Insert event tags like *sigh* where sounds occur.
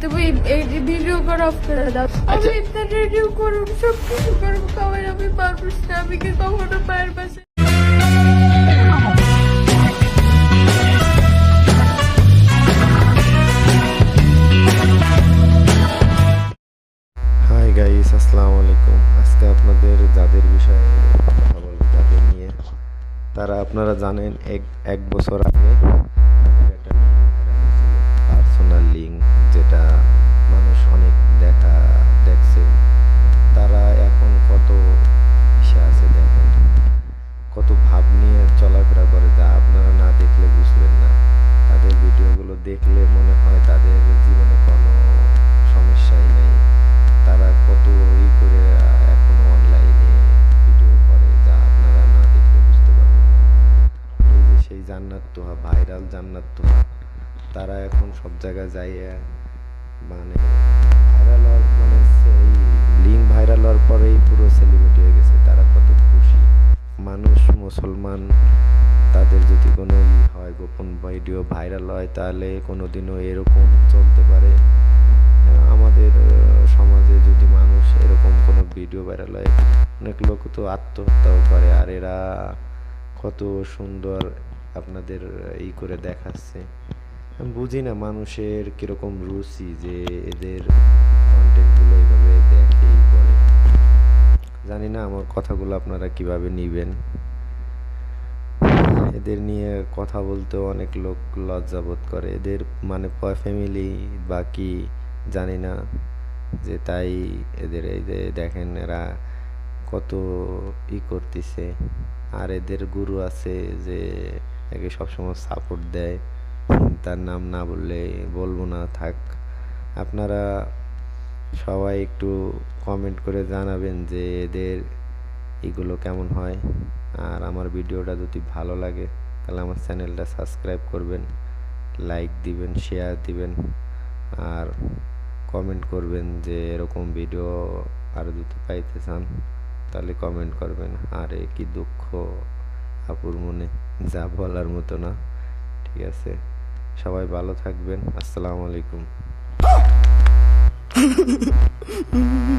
তুমি এই ভিডিও করা অফ করে দাও আমি। ইফতার রেডিও করব সব কিছু করব খাবার আমি না আমি কি কখনো পায়ের পাশে হাই গাইস আসসালামু আলাইকুম আজকে আপনাদের যাদের বিষয়ে কথা বলব তাদের নিয়ে তারা আপনারা জানেন এক এক বছর আগে এই জান্নাত তোহা, ভাইরাল জান্নাত তোহা। তারা এখন সব জায়গায় যাইয়ে মানে ভাইরাল হওয়ার মানে সেই লিঙ্ক ভাইরাল হওয়ার পরেই পুরো সেলিব্রিটি হয়ে গেছে। তারা কত খুশি। মানুষ, মুসলমান, তাদের যদি কোনো ই হয়, গোপন ভিডিও ভাইরাল হয়, তাহলে কোনোদিনও এরকম চলতে পারে। আমাদের সমাজে যদি মানুষ এরকম কোনো ভিডিও ভাইরাল হয়, অনেক লোক তো আত্মহত্যাও করে। আর এরা কত সুন্দর আপনাদের ই করে দেখাচ্ছে। আমি বুঝি না মানুষের কীরকম রুচি যে এদের কন্টেন্টগুলো এইভাবে দেখে ই করে। জানি না আমার কথাগুলো আপনারা কীভাবে নিবেন। এদের নিয়ে কথা বলতেও অনেক লোক লজ্জাবোধ করে। এদের মানে ফ্যামিলি বা কি জানি না যে তাই এদের এই যে দেখেন এরা কত ই করতেছে। আর এদের গুরু আছে যে একে সবসময় সাপোর্ট দেয়। তার নাম না বললে বলব না, থাক। আপনারা সবাই একটু কমেন্ট করে জানাবেন যে এদের এগুলো কেমন হয়। আর আমার ভিডিওটা যদি ভালো লাগে, তাহলে আমার চ্যানেলটা সাবস্ক্রাইব করবেন লাইক দিবেন শেয়ার দিবেন, আর কমেন্ট করবেন যে এরকম ভিডিও আরও যদি পাইতে চান, তাহলে কমেন্ট করবেন। আর কি দুঃখ। আপুর মনে যা বলার মতো না। ঠিক আছে। সবাই ভালো থাকবেন। আসসালামু আলাইকুম। *laughs*